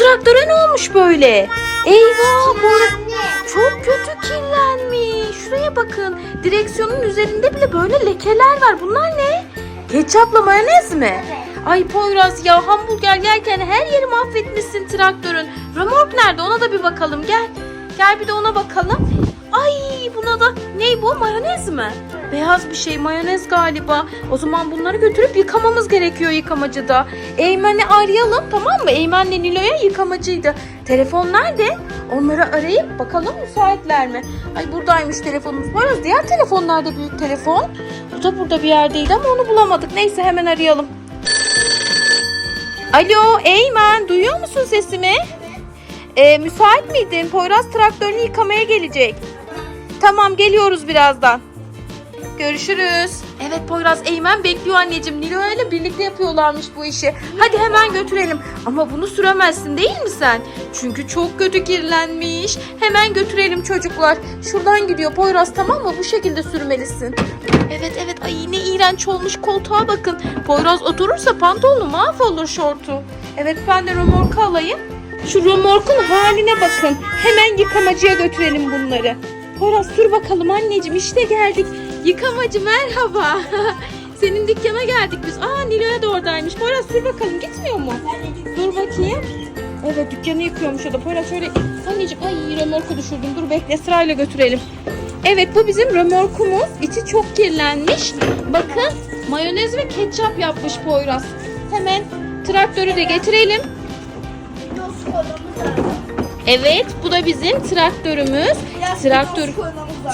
traktöre ne olmuş böyle? Eyvah bu çok kötü kirlenmiş. Şuraya bakın. Direksiyonun üzerinde bile böyle lekeler var. Bunlar ne? Ketçapla mayonez mi? Ay Poyraz ya hamburger yerken her yeri mahvetmişsin traktörün. Römork nerede ona da bir bakalım gel. Gel bir de ona bakalım. Ay buna da ne bu mayonez mi? Beyaz bir şey mayonez galiba. O zaman bunları götürüp yıkamamız gerekiyor yıkamacıda. Eymen'i arayalım tamam mı? Eymen'le Nilo'ya yıkamacıydı. Telefon nerede? Onları arayıp bakalım müsaitler mi? Ay buradaymış telefonumuz. Poyraz diğer telefon nerede büyük telefon? Bu da burada bir yerdeydi ama onu bulamadık. Neyse hemen arayalım. Alo Eymen duyuyor musun sesimi? Ee, müsait miydin? Poyraz traktörünü yıkamaya gelecek. Tamam geliyoruz birazdan. Görüşürüz. Evet Poyraz Eymen bekliyor anneciğim. Nilo ile birlikte yapıyorlarmış bu işi. Hadi hemen götürelim. Ama bunu süremezsin değil mi sen? Çünkü çok kötü kirlenmiş. Hemen götürelim çocuklar. Şuradan gidiyor Poyraz tamam mı? Bu şekilde sürmelisin. Evet evet ay ne iğrenç olmuş koltuğa bakın. Poyraz oturursa pantolonu mahvolur şortu. Evet ben de römorku alayım. Şu römorkun haline bakın. Hemen yıkamacıya götürelim bunları. Poyraz sür bakalım anneciğim işte geldik. Yıkamacı merhaba. Senin dükkana geldik biz. Aa Nilo'ya da oradaymış. Poyraz sür bakalım gitmiyor mu? Dur bakayım. Evet dükkanı yıkıyormuş o da. Poyraz şöyle anneciğim ay römorku düşürdüm. Dur bekle sırayla götürelim. Evet bu bizim römorkumuz. İçi çok kirlenmiş. Bakın mayonez ve ketçap yapmış Poyraz. Hemen traktörü de getirelim. Evet bu da bizim traktörümüz. Traktör.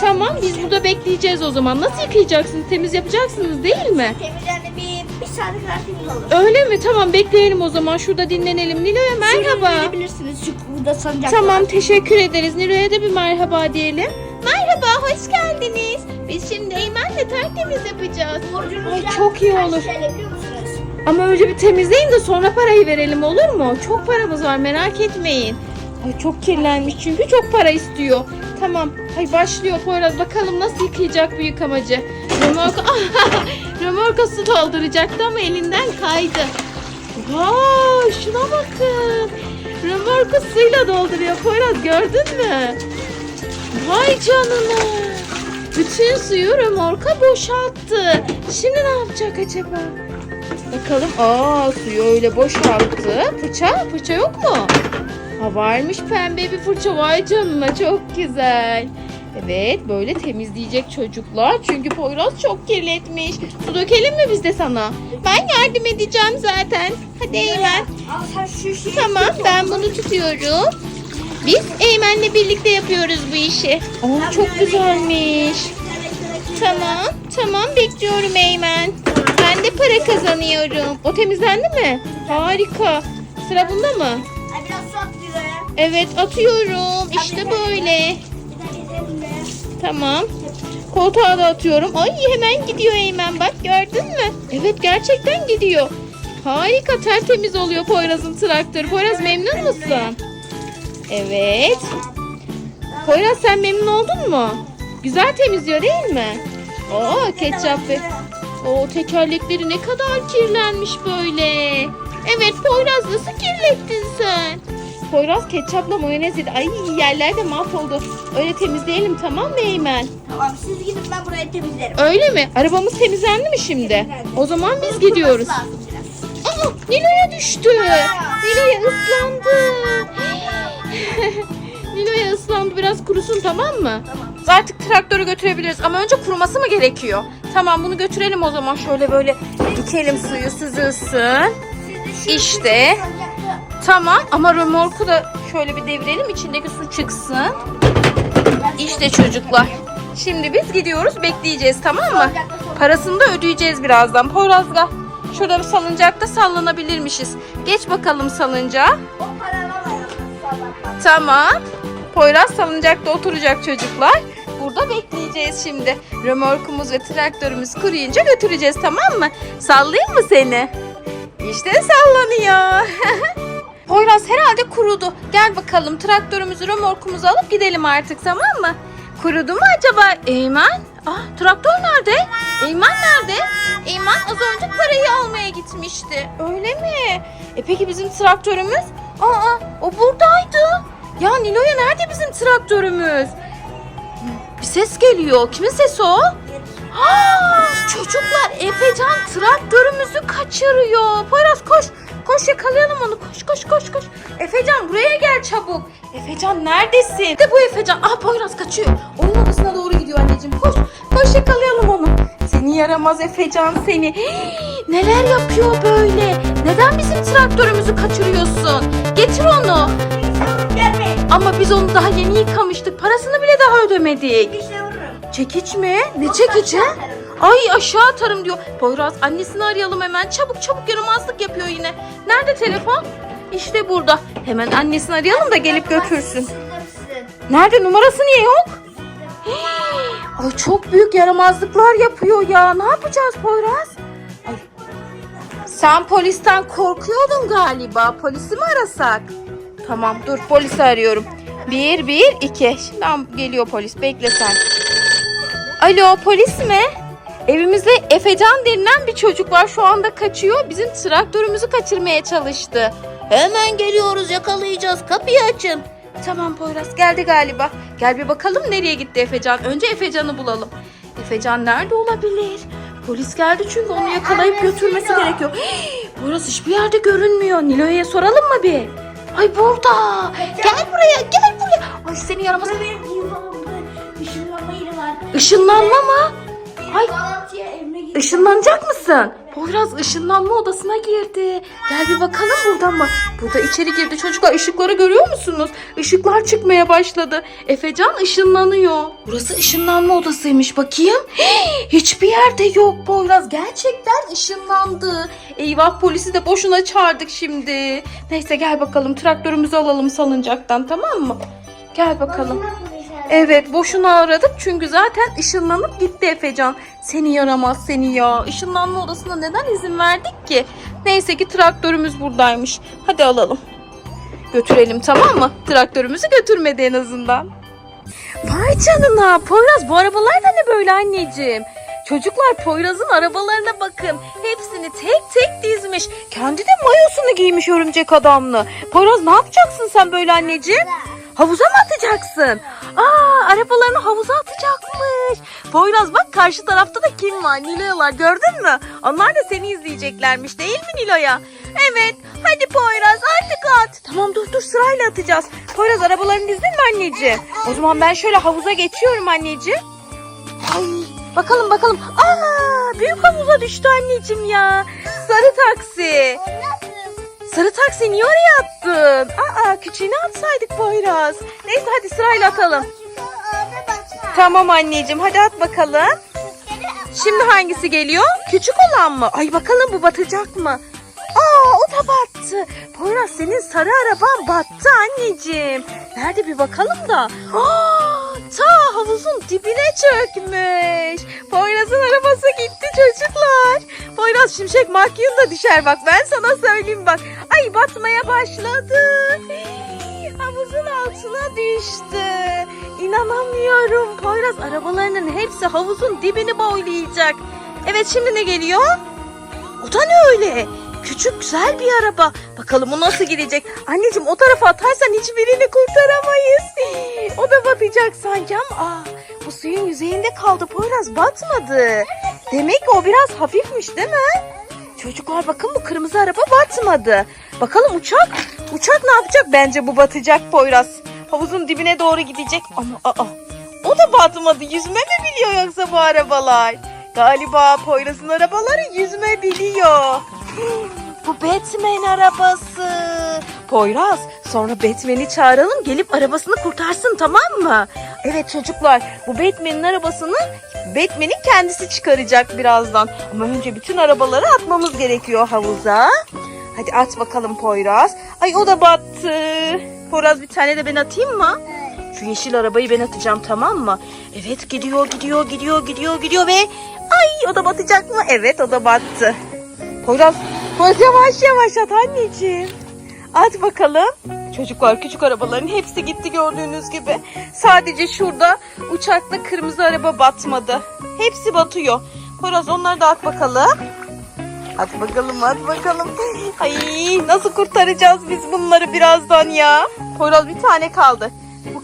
Tamam biz burada bekleyeceğiz o zaman. Nasıl yıkayacaksınız? Temiz yapacaksınız değil mi? Temizlendi bir, bir saat kadar temiz olur. Öyle mi? Tamam bekleyelim o zaman. Şurada dinlenelim. Nilo'ya merhaba. Verebilirsiniz çünkü burada sancak Tamam var. teşekkür ederiz. Nilo'ya da bir merhaba diyelim. Merhaba hoş geldiniz. Biz şimdi Eymen'le tertemiz yapacağız. Borcunuz Ay, çok iyi olur. Ama önce bir temizleyin de sonra parayı verelim olur mu? Çok paramız var merak etmeyin. Ay çok kirlenmiş çünkü çok para istiyor. Tamam. Ay başlıyor Poyraz. Bakalım nasıl yıkayacak bu yıkamacı. Römorka, Römorka su dolduracaktı ama elinden kaydı. Vay şuna bakın. Römorka suyla dolduruyor Poyraz gördün mü? Vay canına. Bütün suyu römorka boşalttı. Şimdi ne yapacak acaba? Bakalım. Aa suyu öyle boşalttı. Fırça? Fırça yok mu? Ha varmış pembe bir fırça. Vay canına çok güzel. Evet böyle temizleyecek çocuklar. Çünkü Poyraz çok kirletmiş. Su dökelim mi biz de sana? Ben yardım edeceğim zaten. Hadi Eymen. Tamam ben bunu tutuyorum. Biz Eymen'le birlikte yapıyoruz bu işi. Aa, çok güzelmiş. Tamam, tamam bekliyorum Eymen. Ben de para kazanıyorum. O temizlendi mi? Harika. Sıra bunda mı? Evet atıyorum. İşte böyle. Tamam. Koltuğa da atıyorum. Ay hemen gidiyor Eymen bak gördün mü? Evet gerçekten gidiyor. Harika tertemiz oluyor Poyraz'ın traktörü. Poyraz memnun musun? Evet. Poyraz sen memnun oldun mu? Güzel temizliyor değil mi? Oo ketçap ve... O tekerlekleri ne kadar kirlenmiş böyle. Evet Poyraz nasıl kirlettin sen? Poyraz ketçapla mayonez yedi. Ay yerler de mahvoldu. Öyle temizleyelim tamam mı Eymen? Tamam siz gidin ben burayı temizlerim. Öyle mi? Arabamız temizlendi mi şimdi? Temizlendi. O zaman biz gidiyoruz. Aa, Nilo'ya düştü. Nilo'ya ıslandı. Nilo'ya ıslandı. Biraz kurusun tamam mı? Tamam. Artık traktörü götürebiliriz ama önce kuruması mı gerekiyor? Tamam bunu götürelim o zaman. Şöyle böyle dikelim suyu süzülsün. İşte. Tamam ama römorku da şöyle bir devirelim içindeki su çıksın. İşte çocuklar. Şimdi biz gidiyoruz bekleyeceğiz tamam mı? Parasını da ödeyeceğiz birazdan. Poyraz'la şurada bir salıncakta sallanabilirmişiz. Geç bakalım salıncağa. Tamam. Poyraz salıncakta oturacak çocuklar. Burada bekleyeceğiz şimdi. Römorkumuz ve traktörümüz kuruyunca götüreceğiz tamam mı? Sallayayım mı seni? İşte sallanıyor. Poyraz herhalde kurudu. Gel bakalım traktörümüzü römorkumuzu alıp gidelim artık tamam mı? Kurudu mu acaba Eymen? Ah traktör nerede? Eymen nerede? Eymen az önce parayı almaya gitmişti. Öyle mi? E peki bizim traktörümüz? Aa o buradaydı. Ya Nilo'ya nerede bizim traktörümüz? Bir ses geliyor. Kimin sesi o? Aa, çocuklar Efecan traktörümüzü kaçırıyor. Poyraz koş. Koş yakalayalım onu. Koş koş koş koş. Efecan buraya gel çabuk. Efecan neredesin? De bu Efecan. Ah Poyraz kaçıyor. Oyun odasına doğru gidiyor anneciğim. Koş. Koş yakalayalım onu. Seni yaramaz Efecan seni. Hii, neler yapıyor böyle? Neden bizim traktörümüzü kaçırıyorsun? Getir onu. Gelme. Ama biz onu daha yeni yıkamıştık. Parasını bile daha ödemedik. Vururum. Çekiç mi? Ne çekici? Ay aşağı atarım diyor. Poyraz annesini arayalım hemen. Çabuk çabuk yaramazlık yapıyor yine. Nerede telefon? İşte burada. Hemen annesini arayalım da gelip götürsün. Nerede numarası niye yok? Ay çok büyük yaramazlıklar yapıyor ya. Ne yapacağız Poyraz? Ay. Sen polisten korkuyordun galiba. Polisi mi arasak? Tamam dur polisi arıyorum. Bir, bir, iki. Tamam geliyor polis. Bekle sen. Alo polis mi? Evimizde Efecan denilen bir çocuk var. Şu anda kaçıyor. Bizim traktörümüzü kaçırmaya çalıştı. Hemen geliyoruz yakalayacağız. Kapıyı açın. Tamam Poyraz geldi galiba. Gel bir bakalım nereye gitti Efecan. Önce Efecan'ı bulalım. Efecan nerede olabilir? Polis geldi çünkü onu yakalayıp götürmesi gerekiyor. Hii, Poyraz hiçbir yerde görünmüyor. Nilo'ya soralım mı bir? Ay burada. Gel buraya gel buraya. Ay seni yaramaz. Işınlanma mı? Ay. Işınlanacak mısın? Poyraz ışınlanma odasına girdi. Gel bir bakalım buradan mı? Burada içeri girdi çocuklar. ışıkları görüyor musunuz? Işıklar çıkmaya başladı. Efecan ışınlanıyor. Burası ışınlanma odasıymış bakayım. Hii, hiçbir yerde yok Poyraz. Gerçekten ışınlandı. Eyvah polisi de boşuna çağırdık şimdi. Neyse gel bakalım traktörümüzü alalım salıncaktan tamam mı? Gel bakalım. Evet boşuna aradık çünkü zaten ışınlanıp gitti Efecan. Seni yaramaz seni ya. Işınlanma odasına neden izin verdik ki? Neyse ki traktörümüz buradaymış. Hadi alalım. Götürelim tamam mı? Traktörümüzü götürmedi en azından. Vay canına Poyraz bu arabalar da ne böyle anneciğim? Çocuklar Poyraz'ın arabalarına bakın. Hepsini tek tek dizmiş. Kendi de mayosunu giymiş örümcek adamlı. Poyraz ne yapacaksın sen böyle anneciğim? Havuza mı atacaksın? Aa arabalarını havuza atacakmış. Poyraz bak karşı tarafta da kim var? Nilo'yalar gördün mü? Onlar da seni izleyeceklermiş değil mi Nilo'ya? Evet hadi Poyraz artık at. Tamam dur dur sırayla atacağız. Poyraz arabalarını dizdin mi anneciğim? O zaman ben şöyle havuza geçiyorum anneciğim. Ay bakalım bakalım. Aa büyük havuza düştü anneciğim ya. Sarı taksi. Sarı taksi niye oraya attın? Aa küçüğünü atsaydık Poyraz. Neyse hadi sırayla atalım. Tamam anneciğim hadi at bakalım. Şimdi hangisi geliyor? Küçük olan mı? Ay bakalım bu batacak mı? Aa o da battı. Poyraz senin sarı araban battı anneciğim. Nerede bir bakalım da. Aa ta havuzun dibine çökmüş. Poyraz'ın arabası gitti çocuklar. Poyraz şimşek makyun da düşer bak ben sana söyleyeyim bak. Ay batmaya başladı. Havuzun altına düştü. İnanamıyorum. Poyraz arabalarının hepsi havuzun dibini boylayacak. Evet şimdi ne geliyor? O da ne öyle? Küçük güzel bir araba. Bakalım o nasıl gidecek? Anneciğim o tarafa atarsan hiçbirini kurtaramayız. O da batacak sanki ama aa, bu suyun yüzeyinde kaldı. Poyraz batmadı. Demek ki o biraz hafifmiş değil mi? Çocuklar bakın bu kırmızı araba batmadı. Bakalım uçak. Uçak ne yapacak? Bence bu batacak Poyraz. Havuzun dibine doğru gidecek. Ama aa, o da batmadı. Yüzme mi biliyor yoksa bu arabalar? Galiba Poyraz'ın arabaları yüzme biliyor. Bu Batman arabası. Poyraz sonra Batman'i çağıralım gelip arabasını kurtarsın tamam mı? Evet çocuklar bu Batman'in arabasını Batman'in kendisi çıkaracak birazdan. Ama önce bütün arabaları atmamız gerekiyor havuza. Hadi at bakalım Poyraz. Ay o da battı. Poyraz bir tane de ben atayım mı? Şu yeşil arabayı ben atacağım tamam mı? Evet gidiyor gidiyor gidiyor gidiyor gidiyor ve ay o da batacak mı? Evet o da battı. Poyraz, Poyraz yavaş yavaş at anneciğim. At bakalım. Çocuklar küçük arabaların hepsi gitti gördüğünüz gibi. Sadece şurada uçakla kırmızı araba batmadı. Hepsi batıyor. Poyraz onları da at bakalım. Hadi bakalım hadi bakalım. Ay nasıl kurtaracağız biz bunları birazdan ya. Poyraz bir tane kaldı.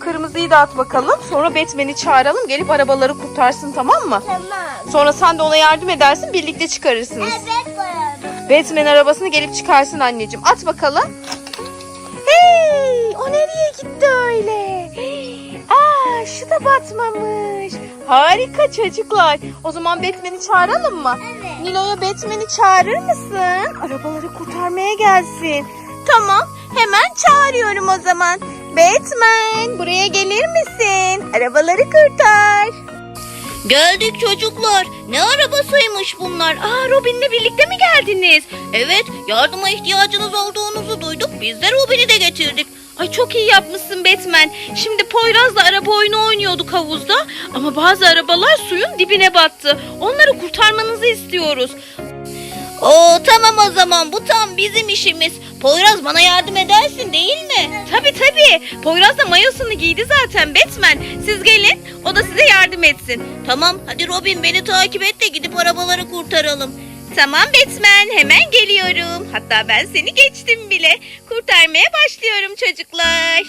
Kırmızıyı da at bakalım. Sonra Batman'i çağıralım. Gelip arabaları kurtarsın tamam mı? Tamam. Sonra sen de ona yardım edersin. Birlikte çıkarırsınız. Evet koyalım. Batman arabasını gelip çıkarsın anneciğim. At bakalım. Hey! O nereye gitti öyle? Aa, şu da batmamış. Harika çocuklar. O zaman Batman'i çağıralım mı? Evet. Nilo'ya Batman'i çağırır mısın? Arabaları kurtarmaya gelsin. Tamam, hemen çağırıyorum o zaman. Batman, buraya gelir misin? Arabaları kurtar. Geldik çocuklar. Ne arabasıymış bunlar? Aa Robin'le birlikte mi geldiniz? Evet yardıma ihtiyacınız olduğunuzu duyduk. Biz de Robin'i de getirdik. Ay çok iyi yapmışsın Batman. Şimdi Poyraz'la araba oyunu oynuyorduk havuzda ama bazı arabalar suyun dibine battı. Onları kurtarmanızı istiyoruz. Oo tamam o zaman bu tam bizim işimiz. Poyraz bana yardım edersin değil mi? Tabii tabii. Poyraz da mayosunu giydi zaten Batman. Siz gelin o da size yardım etsin. Tamam hadi Robin beni takip et de gidip arabaları kurtaralım. Tamam Batman hemen geliyorum. Hatta ben seni geçtim bile. Kurtarmaya başlıyorum çocuklar.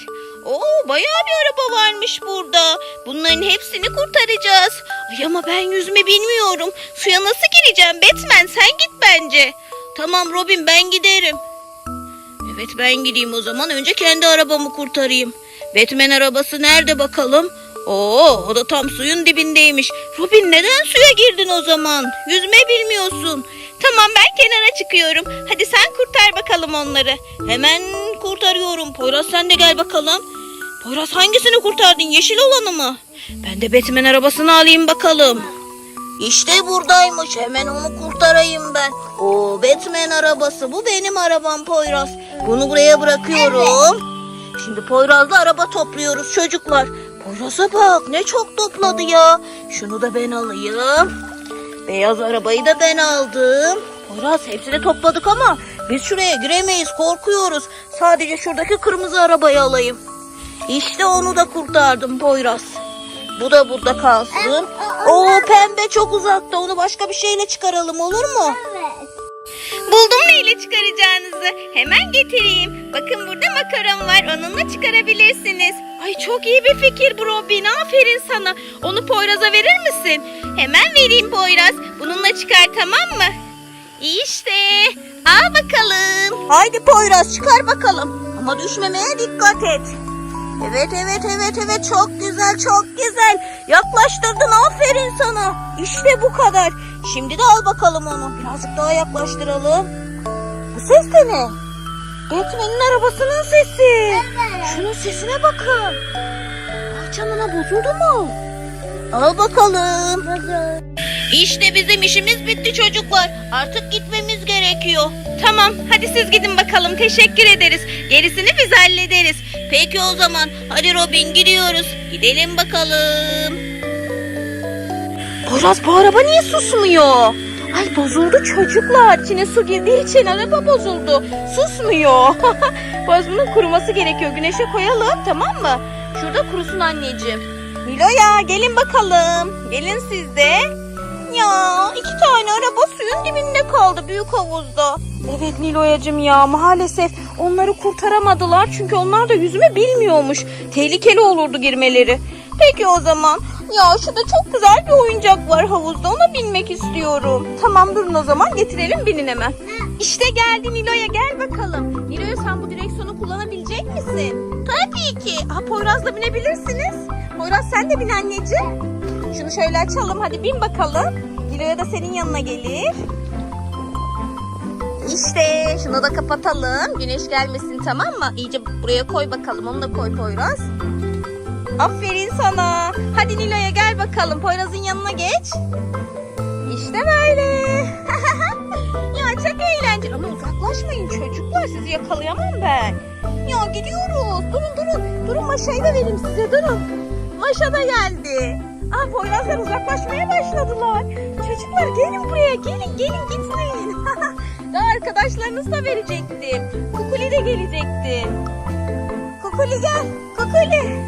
Oo bayağı bir araba varmış burada. Bunların hepsini kurtaracağız. Ay ama ben yüzme bilmiyorum. Suya nasıl gireceğim Batman sen git bence. Tamam Robin ben giderim. Evet ben gideyim o zaman. Önce kendi arabamı kurtarayım. Batman arabası nerede bakalım? Oo o da tam suyun dibindeymiş. Robin neden suya girdin o zaman? Yüzme bilmiyorsun. Tamam ben kenara çıkıyorum. Hadi sen kurtar bakalım onları. Hemen kurtarıyorum. Poyraz sen de gel bakalım. Poyraz hangisini kurtardın? Yeşil olanı mı? Ben de Batman arabasını alayım bakalım. İşte buradaymış. Hemen onu kurtarayım ben. O Batman arabası. Bu benim arabam Poyraz. Bunu buraya bırakıyorum. Şimdi Poyraz'la araba topluyoruz çocuklar. Poyraz'a bak ne çok topladı ya. Şunu da ben alayım. Beyaz arabayı da ben aldım. Poyraz hepsini topladık ama biz şuraya giremeyiz korkuyoruz. Sadece şuradaki kırmızı arabayı alayım. İşte onu da kurtardım Poyraz. Bu da burada kalsın. O pembe çok uzakta. Onu başka bir şeyle çıkaralım olur mu? Evet. Buldum neyle çıkaracağınızı. Hemen getireyim. Bakın burada makaron var. Onunla çıkarabilirsiniz. Ay çok iyi bir fikir bu Robin. Aferin sana. Onu Poyraz'a verir misin? Hemen vereyim Poyraz. Bununla çıkar tamam mı? İşte. Al bakalım. Haydi Poyraz çıkar bakalım. Ama düşmemeye dikkat et. Evet evet evet evet çok güzel çok güzel. Yaklaştırdın aferin sana. İşte bu kadar. Şimdi de al bakalım onu. Birazcık daha yaklaştıralım. Bu ses de ne? Batman'in arabasının sesi. Şunun sesine bakın. Ay canına bozuldu mu? Al bakalım. İşte bizim işimiz bitti çocuklar. Artık gitmemiz gerekiyor. Tamam hadi siz gidin bakalım. Teşekkür ederiz. Gerisini biz hallederiz. Peki o zaman. Hadi Robin gidiyoruz. Gidelim bakalım. Poyraz bu araba niye susmuyor? Ay bozuldu çocuklar. İçine su girdiği için araba bozuldu. Susmuyor. Poyraz bunun kuruması gerekiyor. Güneşe koyalım tamam mı? Şurada kurusun anneciğim. Nilo'ya gelin bakalım. Gelin siz de. Ya iki tane araba suyun dibinde kaldı büyük havuzda. Evet Nilo'yacım ya maalesef onları kurtaramadılar. Çünkü onlar da yüzme bilmiyormuş. Tehlikeli olurdu girmeleri. Peki o zaman. Ya şurada çok güzel bir oyuncak var havuzda ona binmek istiyorum. Tamam durun o zaman getirelim binin hemen. İşte geldi Nilo'ya gel bakalım. Nilo'ya sen bu direksiyonu kullanabilecek misin? Tabii ki. Ha Poyraz'la binebilirsiniz. Poyraz sen de bin anneciğim. Şunu şöyle açalım hadi bin bakalım. Nilo'ya da senin yanına gelir. İşte şunu da kapatalım. Güneş gelmesin tamam mı? İyice buraya koy bakalım. Onu da koy Poyraz. Aferin sana. Hadi Nilo'ya gel bakalım. Poyraz'ın yanına geç. İşte böyle. ya çok eğlenceli. Ama uzaklaşmayın çocuklar. Sizi yakalayamam ben. Ya gidiyoruz. Durun durun. Durun Maşa'yı da vereyim size. Durun. Maşa da geldi. Aa Poyrazlar uzaklaşmaya başladılar. Çocuklar gelin buraya. Gelin gelin gitmeyin. Daha arkadaşlarınızı da verecektim. Kukuli de gelecekti. Kukuli gel. Kukuli.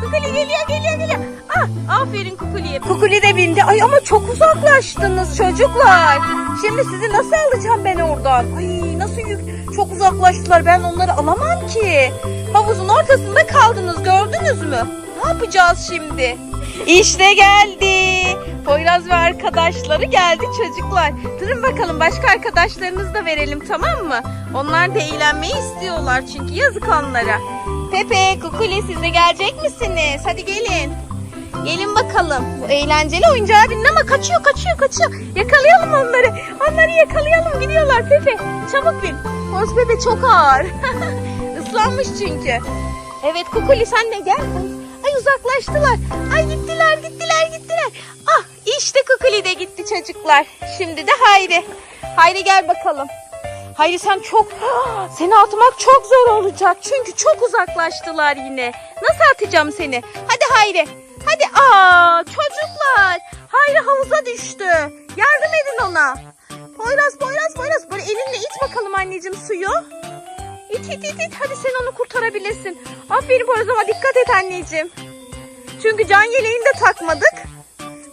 Kukuli geliyor geliyor geliyor. Ah aferin Kukuli'ye. Kukuli de bindi. Ay ama çok uzaklaştınız çocuklar. Şimdi sizi nasıl alacağım ben oradan? Ay nasıl yük çok uzaklaştılar. Ben onları alamam ki. Havuzun ortasında kaldınız gördünüz mü? Ne yapacağız şimdi? İşte geldi. Poyraz ve arkadaşları geldi çocuklar. Durun bakalım başka arkadaşlarınızı da verelim tamam mı? Onlar da eğlenmeyi istiyorlar çünkü yazık onlara. Pepe, Kukuli siz de gelecek misiniz? Hadi gelin. Gelin bakalım. Bu eğlenceli oyuncağı binin ama kaçıyor kaçıyor kaçıyor. Yakalayalım onları. Onları yakalayalım gidiyorlar Pepe. Çabuk bin. Poyraz Pepe çok ağır. Islanmış çünkü. Evet Kukuli sen de gel. Ay uzaklaştılar. Ay gittiler gittiler gittiler. Ah işte Kukuli de gitti çocuklar. Şimdi de Hayri. Hayri gel bakalım. Hayri sen çok... Seni atmak çok zor olacak. Çünkü çok uzaklaştılar yine. Nasıl atacağım seni? Hadi Hayri. Hadi. Aa çocuklar. Hayri havuza düştü. Yardım edin ona. Poyraz Poyraz Poyraz. Böyle elinle it bakalım anneciğim suyu. İt it it it. Hadi sen onu kurtarabilirsin. Aferin Poyraz ama dikkat et anneciğim. Çünkü can yeleğini de takmadık.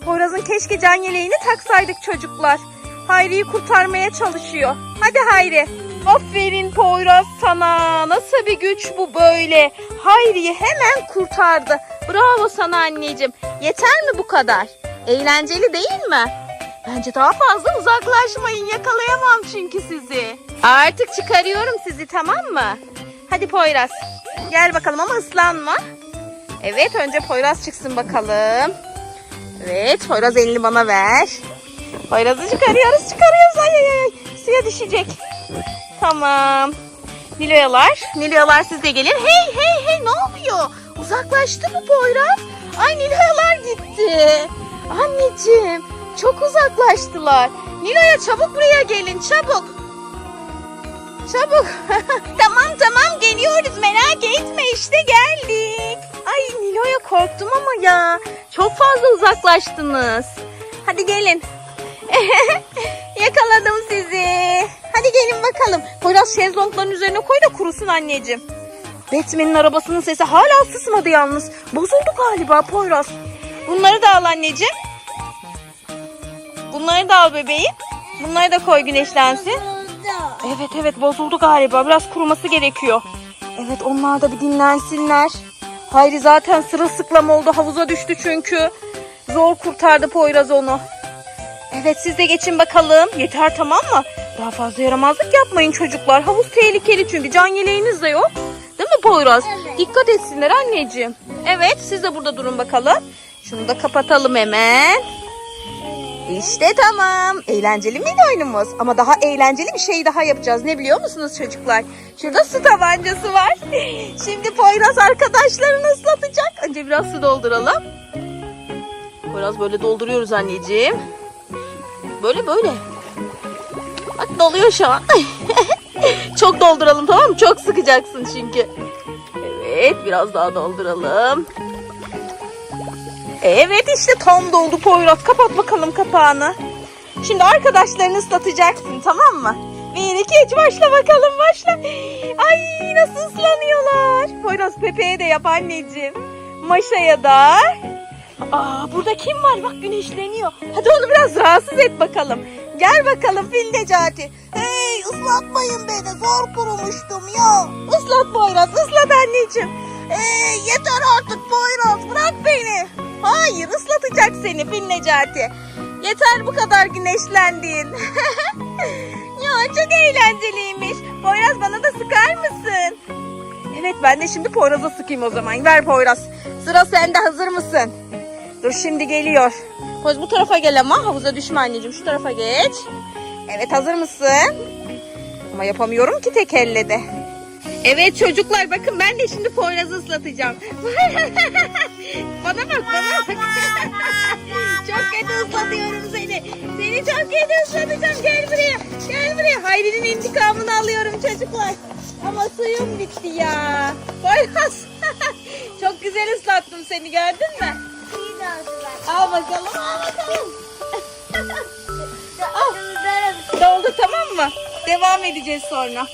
Poyraz'ın keşke can yeleğini taksaydık çocuklar. Hayri'yi kurtarmaya çalışıyor. Hadi Hayri. Aferin Poyraz sana. Nasıl bir güç bu böyle? Hayri'yi hemen kurtardı. Bravo sana anneciğim. Yeter mi bu kadar? Eğlenceli değil mi? Bence daha fazla uzaklaşmayın. Yakalayamam çünkü sizi. Artık çıkarıyorum sizi tamam mı? Hadi Poyraz. Gel bakalım ama ıslanma. Evet önce Poyraz çıksın bakalım. Evet Poyraz elini bana ver. Poyraz'ı çıkarıyoruz çıkarıyoruz. Ay ay ay. Suya düşecek. Tamam. Niloyalar. Niloyalar siz de gelin. Hey hey hey ne oluyor? Uzaklaştı mı Poyraz? Ay Niloyalar gitti. Anneciğim çok uzaklaştılar. Niloya çabuk buraya gelin çabuk. Çabuk. tamam tamam geliyoruz merak etme işte geldik. Ay Nilo'ya korktum ama ya. Çok fazla uzaklaştınız. Hadi gelin. Yakaladım sizi. Hadi gelin bakalım. Poyraz şezlongların üzerine koy da kurusun anneciğim. Batman'in arabasının sesi hala susmadı yalnız. Bozuldu galiba Poyraz. Bunları da al anneciğim. Bunları da al bebeğim. Bunları da koy güneşlensin. Evet evet bozuldu galiba. Biraz kuruması gerekiyor. Evet onlar da bir dinlensinler. Hayri zaten sırılsıklam oldu. Havuza düştü çünkü. Zor kurtardı Poyraz onu. Evet siz de geçin bakalım. Yeter tamam mı? Daha fazla yaramazlık yapmayın çocuklar. Havuz tehlikeli çünkü can yeleğiniz de yok. Değil mi Poyraz? Evet. Dikkat etsinler anneciğim. Evet siz de burada durun bakalım. Şunu da kapatalım hemen. İşte tamam. Eğlenceli miydi oyunumuz? Ama daha eğlenceli bir şey daha yapacağız. Ne biliyor musunuz çocuklar? Şurada su tabancası var. Şimdi Poyraz arkadaşlarını ıslatacak. Önce biraz su dolduralım. Poyraz böyle dolduruyoruz anneciğim. Böyle böyle. Bak doluyor şu an. Çok dolduralım tamam mı? Çok sıkacaksın çünkü. Evet biraz daha dolduralım. Evet işte tam doldu Poyraz. Kapat bakalım kapağını. Şimdi arkadaşlarını ıslatacaksın tamam mı? Bir iki üç başla bakalım başla. Ay nasıl ıslanıyorlar. Poyraz Pepe'ye de yap anneciğim. Maşa'ya da. Aa burada kim var bak güneşleniyor. Hadi onu biraz rahatsız et bakalım. Gel bakalım Fil Necati. Hey ıslatmayın beni zor kurumuştum ya. Islat Poyraz ıslat anneciğim. Hey yeter artık Poyraz bırak beni. Hayır ıslatacak seni Fil Necati. Yeter bu kadar güneşlendin. ya çok eğlenceliymiş. Poyraz bana da sıkar mısın? Evet ben de şimdi Poyraz'a sıkayım o zaman. Ver Poyraz. Sıra sende hazır mısın? Dur şimdi geliyor. Poyraz bu tarafa gel ama havuza düşme anneciğim. Şu tarafa geç. Evet hazır mısın? Ama yapamıyorum ki tek elle de. Evet çocuklar bakın ben de şimdi Poyraz'ı ıslatacağım. bana bak bana bak. çok kötü ıslatıyorum seni. Seni çok kötü ıslatacağım. Gel buraya. Gel buraya. Hayri'nin intikamını alıyorum çocuklar. Ama suyum bitti ya. Poyraz. çok güzel ıslattım seni gördün mü? Al bakalım al bakalım. Al. Doldu tamam mı? Devam edeceğiz sonra.